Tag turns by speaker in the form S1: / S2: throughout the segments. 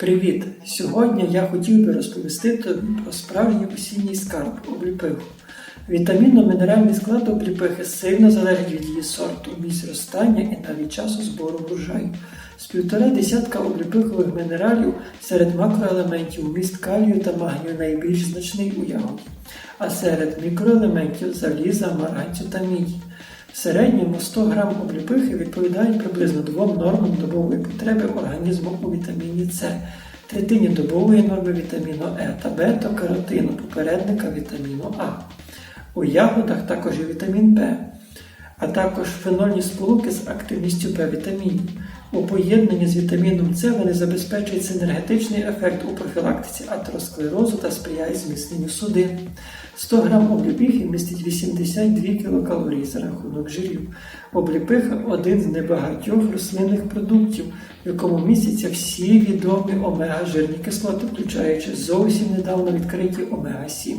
S1: Привіт! Сьогодні я хотів би розповісти про справжній осінній скарб обліпиху. Вітамінно-мінеральний склад обліпихи сильно залежить від її сорту, місць зростання і навіть часу збору врожаю. З півтора десятка обліпихових мінералів серед макроелементів міст калію та магнію найбільш значний у ягоді, а серед мікроелементів заліза, марганцю та міді. В середньому 100 грам обліпихи відповідають приблизно двом нормам добової потреби організму у вітаміні С, третині добової норми вітаміну Е та бета-каротину, попередника вітаміну А. У ягодах також є вітамін П, а також фенольні сполуки з активністю П-вітамінів. У поєднанні з вітаміном С вони забезпечують синергетичний ефект у профілактиці атеросклерозу та сприяють зміцненню судин. 100 грам обліпихи містить 82 кілокалорії за рахунок жирів. Обліпиха один з небагатьох рослинних продуктів, в якому містяться всі відомі омега-жирні кислоти, включаючи зовсім недавно відкриті омега-7.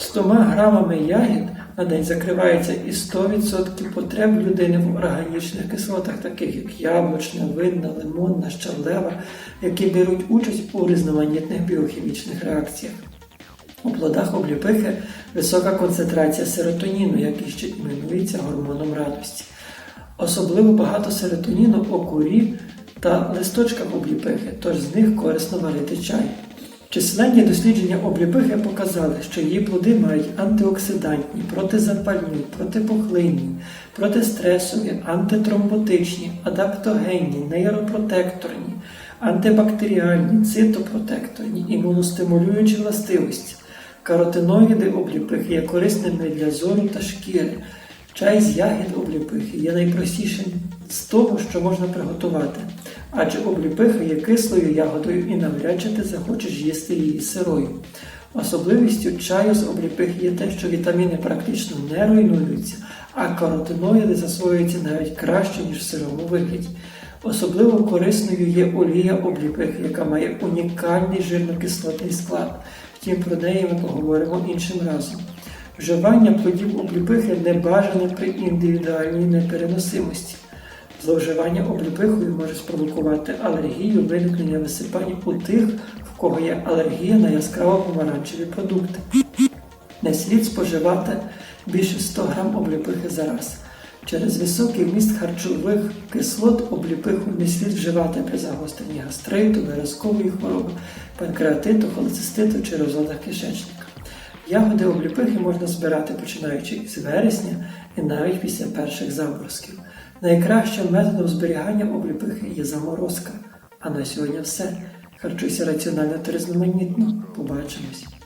S1: 100 грамами ягід на день закривається і 100% потреб людини в органічних кислотах, таких як яблучна, винна, лимонна, щавлева, які беруть участь у різноманітних біохімічних реакціях. У плодах обліпихи висока концентрація серотоніну, який ще іменується гормоном радості. Особливо багато серотоніну у корі та листочках обліпихи, тож з них корисно варити чай. Численні дослідження обліпихи показали, що її плоди мають антиоксидантні, протизапальні, протипухлинні, протистресові, антитромботичні, адаптогенні, нейропротекторні, антибактеріальні, цитопротекторні, імуностимулюючі властивості. Каротиноїди обліпихи є корисними для зору та шкіри. Чай з ягід обліпихи є найпростішим з того, що можна приготувати, адже обліпиха є кислою ягодою і навряд чи ти захочеш їсти її сирою. Особливістю чаю з обліпихи є те, що вітаміни практично не руйнуються, а каротиноїди засвоюються навіть краще, ніж в сирому вигляді. Особливо корисною є олія обліпихи, яка має унікальний жирно-кислотний склад. Втім, про неї ми поговоримо іншим разом. Вживання плодів обліпихи не бажане при індивідуальній непереносимості. Зловживання обліпихою може спровокувати алергію, виникнення висипань у тих, в кого є алергія на яскраво помаранчеві продукти. Не слід споживати більше 100 грам обліпихи за раз. Через високий вміст харчових кислот обліпиху не слід вживати при загостренні гастриту, виразкової хвороби, панкреатиту, холециститу чи розладах кишечника. Ягоди обліпихи можна збирати починаючи з вересня і навіть після перших заморозків. Найкращим методом зберігання обліпихи є заморозка. А на сьогодні все. Харчуйся раціонально та різноманітно. Побачимось!